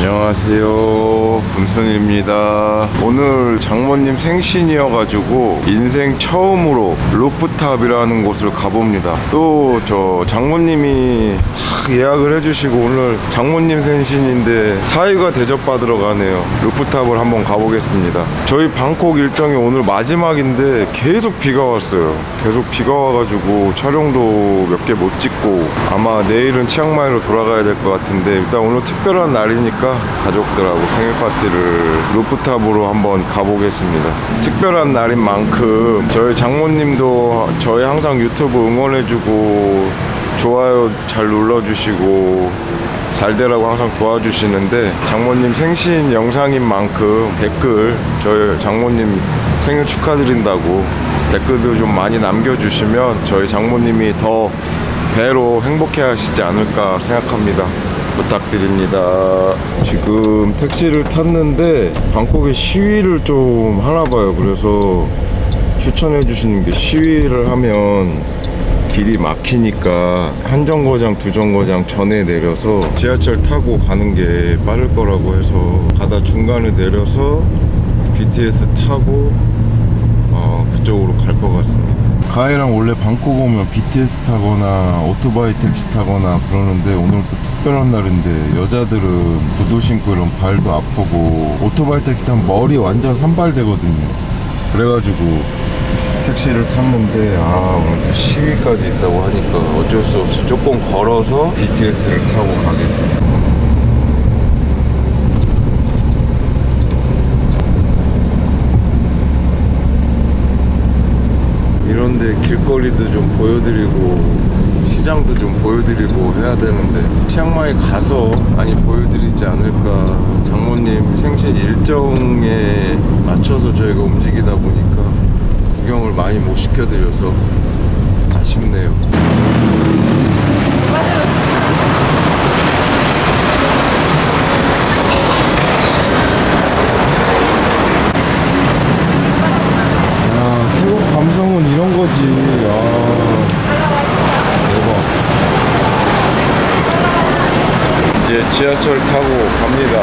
안녕하세요. 금순입니다. 오늘 장모님 생신이어가지고 인생 처음으로 루프탑이라는 곳을 가봅니다. 또 저 장모님이 딱 예약을 해주시고 오늘 장모님 생신인데 사위가 대접받으러 가네요. 루프탑을 한번 가보겠습니다. 저희 방콕 일정이 오늘 마지막인데 계속 비가 왔어요. 계속 비가 와가지고 촬영도 몇 개 못 찍고 아마 내일은 치앙마이로 돌아가야 될 것 같은데 일단 오늘 특별한 날이니까 가족들하고 생일 파티 를 루프탑으로 한번 가보겠습니다. 특별한 날인 만큼 저희 장모님도 저희 항상 유튜브 응원해주고 좋아요 잘 눌러주시고 잘 되라고 항상 도와주시는데 장모님 생신 영상인 만큼 댓글 저희 장모님 생일 축하드린다고 댓글도 좀 많이 남겨주시면 저희 장모님이 더 배로 행복해 하시지 않을까 생각합니다. 부탁드립니다. 지금 택시를 탔는데 방콕에 시위를 좀 하나 봐요. 그래서 추천해 주시는 게 시위를 하면 길이 막히니까 한 정거장 두 정거장 전에 내려서 지하철 타고 가는 게 빠를 거라고 해서 가다 중간에 내려서 BTS 타고 어, 그쪽으로 갈 것 같습니다. 가해랑 원래 방콕 오면 BTS 타거나 오토바이 택시 타거나 그러는데 오늘 또 특별한 날인데 여자들은 구두 신고 이런 발도 아프고 오토바이 택시 타면 머리 완전 산발되거든요. 그래가지고 택시를 탔는데 아 오늘 또 시위까지 있다고 하니까 어쩔 수 없이 조금 걸어서 BTS를 타고 가겠습니다. 이런데 길거리도 좀 보여드리고 시장도 좀 보여드리고 해야 되는데 치앙마이 가서 많이 보여드리지 않을까. 장모님 생신 일정에 맞춰서 저희가 움직이다 보니까 구경을 많이 못 시켜드려서 아쉽네요 야, 태국 감성은 이런 거지. 아, 대박. 이제 지하철 타고 갑니다.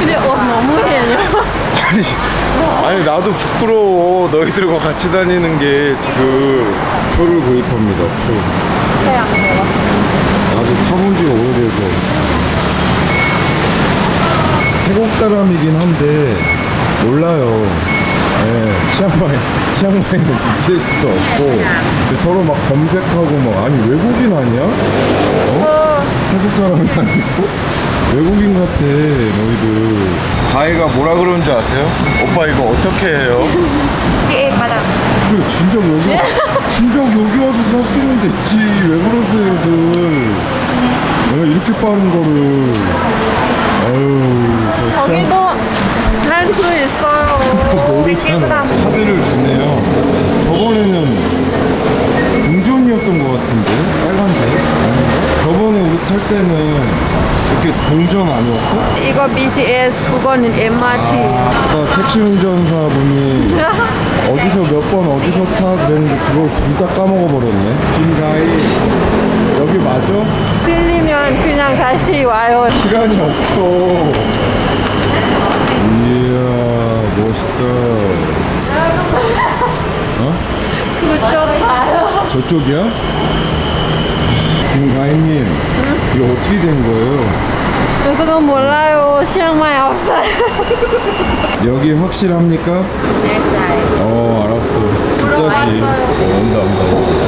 근데 옷 너무 해요. 아니, 아니 나도 부끄러워. 너희들과 같이 다니는 게 지금 표를 구입합니다. 표. 태양 대박. 나도 타본 지가 오래돼서. 태국 사람이긴 한데 몰라요. 예, 치앙마이, 치앙마이는 BTS도 없고 근데 서로 막 검색하고 막 아니 외국인 아니야? 어? 태국 사람이 아니고 외국인 같아 너희들. 가이가 뭐라 그러는지 아세요? 오빠 이거 어떻게 해요? 게 바닥. 그래 진작 여기 진작 여기 와서 샀으면 됐지 왜 그러세요 들 내가 이렇게 빠른 거를 아유 저 참. 거기도 할 수 있어요. 모르잖아 카드를 주네요 저번에는 동전이었던 것 같은데 빨간색 아닌가? 저번에 우리 탈 때는 이렇게 동전 아니었어? 이거 BTS 그거는 MRT. 아까 택시 운전사분이 어디서 몇 번 어디서 타 그랬는데 그걸 둘 다 까먹어 버렸네 김가희 여기 맞아? 들리면 그냥 다시 와요. 시간이 없어 이야 어? 그쪽 가요. 저쪽이야? 김가희님 이거 어떻게 된 거예요? 저도 몰라요. 치앙마이 없어요. 여기 확실합니까? 네, 어 알았어 진짜지 어, 온다 온다 아.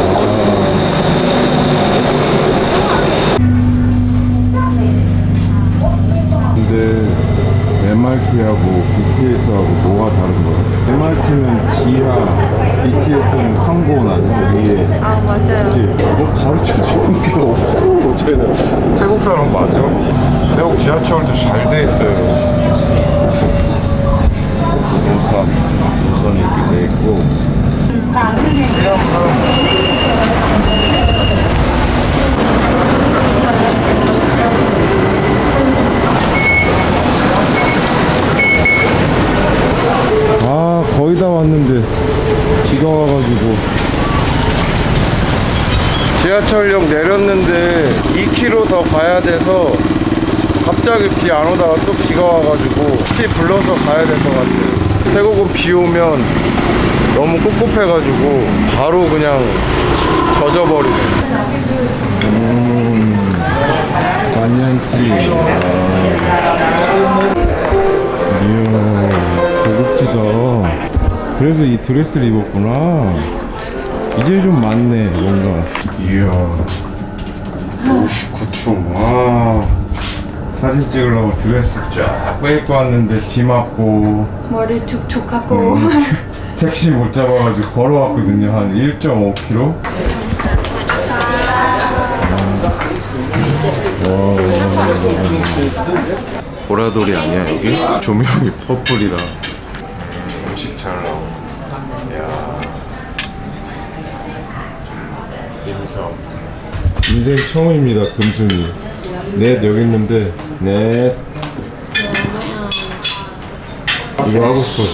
MRT하고 BTS하고 뭐가 다른 거야? MRT는 지하, BTS는 칸곤 아니야? 위에 아 맞아요. 그치? 뭐 가르쳐 주는 게 없어 쟤는 태국 사람 맞아? 태국 지하철도 잘 돼 있어요 우선 우선 이렇게 돼 있고 갔는데 2km 더 가야 돼서 갑자기 비 안 오다가 또 비가 와가지고 혹시 불러서 가야 될 것 같아요. 태국은 비 오면 너무 꿉꿉해가지고 바로 그냥 젖어버리네. 음, 반얀티. 이야, 고급지다. 그래서 이 드레스를 입었구나. 이제 좀 많네, 뭔가. 이야. 59초. 와. 사진 찍으려고 드레스 쫙 빼입고 왔는데 비 맞고 머리 툭툭하고 음, 택시 못 잡아가지고 걸어왔거든요. 한 1.5km. 보라돌이 아니야 여기? 조명이 퍼플이라 음식 잘 나와. 야. 딤섬. 인생 처음입니다 금순이. 넷 여기 있는데 넷. 이거 하고 싶어서.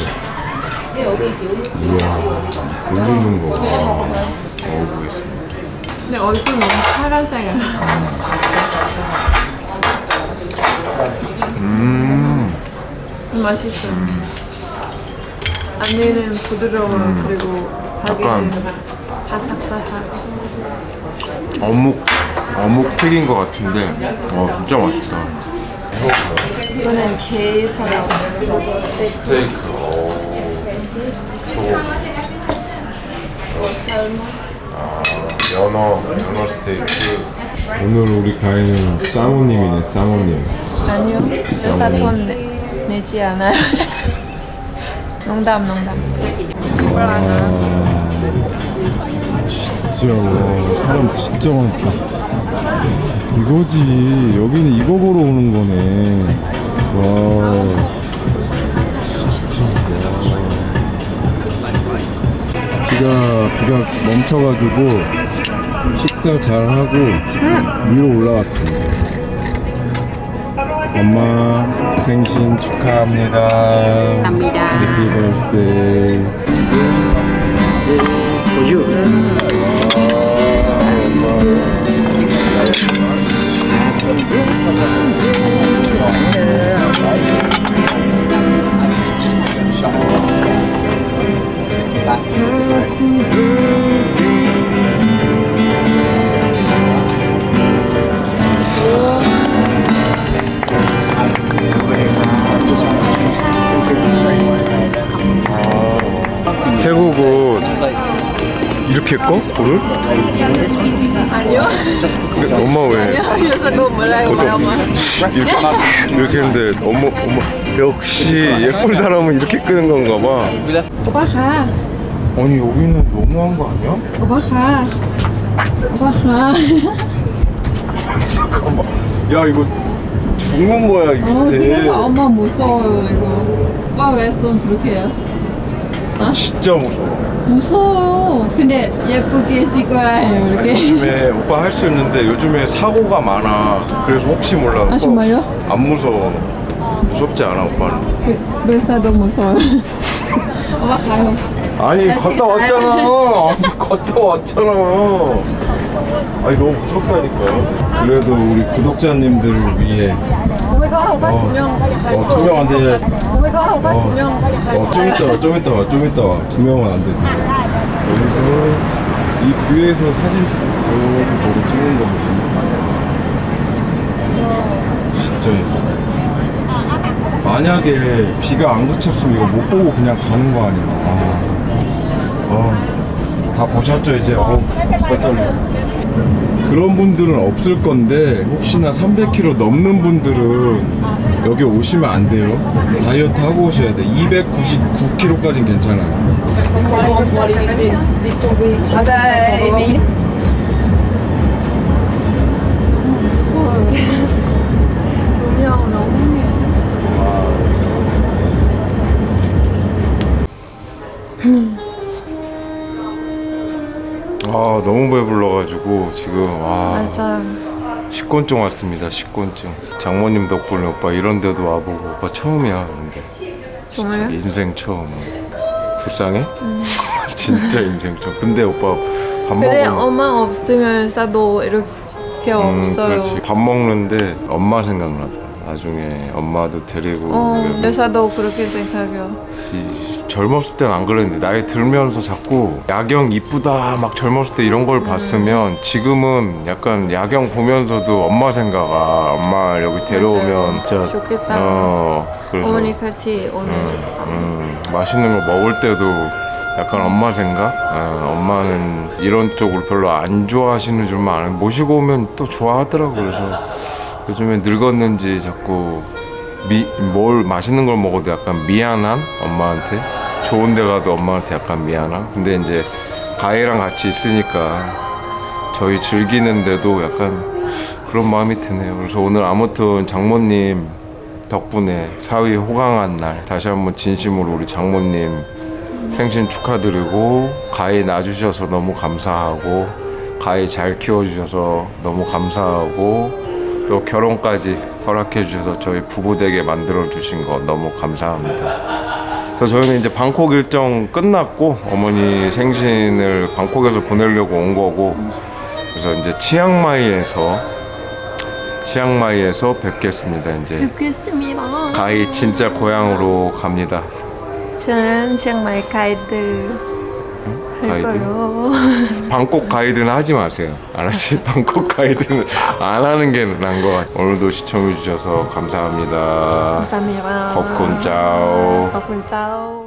이야, 돌리는 거. 먹어보겠습니다. 근데 얼굴 너무 파란색이야 음, 맛있어 안에는 부드러워 그리고 약간- 밖에는 바삭바삭 어묵, 어묵 튀긴 거 같은데, 어, 진짜 맛있다. 이거는 게 사람 스테이크, 오. 연어, 연어 스테이크. 오늘 우리 가인은 쌍우님이네, 쌍우님. 아니요 여사 돈 내, 내지 않아요 농담 농담 이걸 하나 진짜 와, 사람 진짜 많다. 이거지. 여기는 이거 보러 오는 거네. 와. 진짜. 와. 비가 비가 멈춰가지고 식사 잘 하고 위로 올라왔습니다. 엄마 생신 축하합니다. 감사합니다. Happy birthday. 태국은 이렇게 꺼? 불을? 근데 엄마 왜? 여사 너무 몰라요 엄마 이렇게, 이렇게 했는데 엄마 엄마. 역시 예쁜 사람은 이렇게 끄는 건가 봐. 오빠 가 아니 여기는 너무한 거 아니야? 오빠 가 오빠 가 잠깐만. 야 이거 죽는 거야 이 어, 밑에 그래서 엄마 무서워요 이거. 오빠 왜손 그렇게 해요? 진짜 무서워. 무서워요. 근데 예쁘게 찍어야 해요 이렇게. 요즘에 오빠 할 수 있는데 요즘에 사고가 많아. 그래서 혹시 몰라 오빠 정말요? 안 무서워. 무섭지 않아 오빠는. 르사도 무서워요. 오빠 가요 아니 갔다 왔잖아 아니 갔다 왔잖아 아니 너무 무섭다니까 그래도 우리 구독자님들을 위해 오메가 오빠 두명 어, 두명 안 돼. 두명 어, 좀 이따 와, 좀 이따 와, 좀 이따 와. 두 명은 안 돼. 여기서 이 뷰에서 사진 이렇게 보고 찍는 거거든. 진짜 예쁘다. 만약에 비가 안 그쳤으면 이거 못 보고 그냥 가는 거 아니야. 아, 아, 다 보셨죠 이제? 어, 서툴. 그런 분들은 없을 건데 혹시나 300kg 넘는 분들은 여기 오시면 안 돼요. 다이어트 하고 오셔야 돼. 299kg까지는 괜찮아요. 아 너무 배불러가지고 지금 와 맞아 식곤증 왔습니다. 식곤증. 장모님 덕분에 오빠 이런 데도 와보고 오빠 처음이야. 근데 정말요? 인생 처음. 불쌍해? 진짜 인생 처음. 근데 오빠 밥 그래 먹으면 엄마 없으면 싸도 이렇게 음, 없어요. 그렇지. 밥 먹는데 엄마 생각나더라. 나중에 엄마도 데리고 어, 왜- 회사도 그렇게 생각해요. 이- 젊었을 땐 안 그랬는데 나이 들면서 자꾸 야경 이쁘다 막 젊었을 때 이런 걸 음. 봤으면 지금은 약간 야경 보면서도 엄마 생각 아 엄마 여기 데려오면 진짜 좋겠다. 어 그래서 어머니 같이 오늘 음, 맛있는 거 먹을 때도 약간 엄마 생각? 아, 엄마는 이런 쪽을 별로 안 좋아하시는 줄만 아는 모시고 오면 또 좋아하더라고 그래서 요즘에 늙었는지 자꾸 미, 뭘 맛있는 걸 먹어도 약간 미안한 엄마한테? 좋은 데 가도 엄마한테 약간 미안한? 근데 이제 가희랑 같이 있으니까 저희 즐기는데도 약간 그런 마음이 드네요. 그래서 오늘 아무튼 장모님 덕분에 사위 호강한 날 다시 한번 진심으로 우리 장모님 생신 축하드리고 가희 낳아주셔서 너무 감사하고 가희 잘 키워주셔서 너무 감사하고 또 결혼까지 허락해 주셔서 저희 부부 되게 만들어 주신 거 너무 감사합니다. 그래서 저희는 이제 방콕 일정 끝났고 어머니 생신을 방콕에서 보내려고 온 거고 그래서 이제 치앙마이에서 치앙마이에서 뵙겠습니다. 이제 뵙겠습니다. 가히 진짜 고향으로 갑니다. 저는 치앙마이 가이드 할 가이드? 방콕 가이드는 하지 마세요. 알았지? 방콕 가이드는 안 하는 게 나은 것 같아요. 오늘도 시청해주셔서 감사합니다. 감사합니다. 컵콘 짜오. 컵콘 짜오.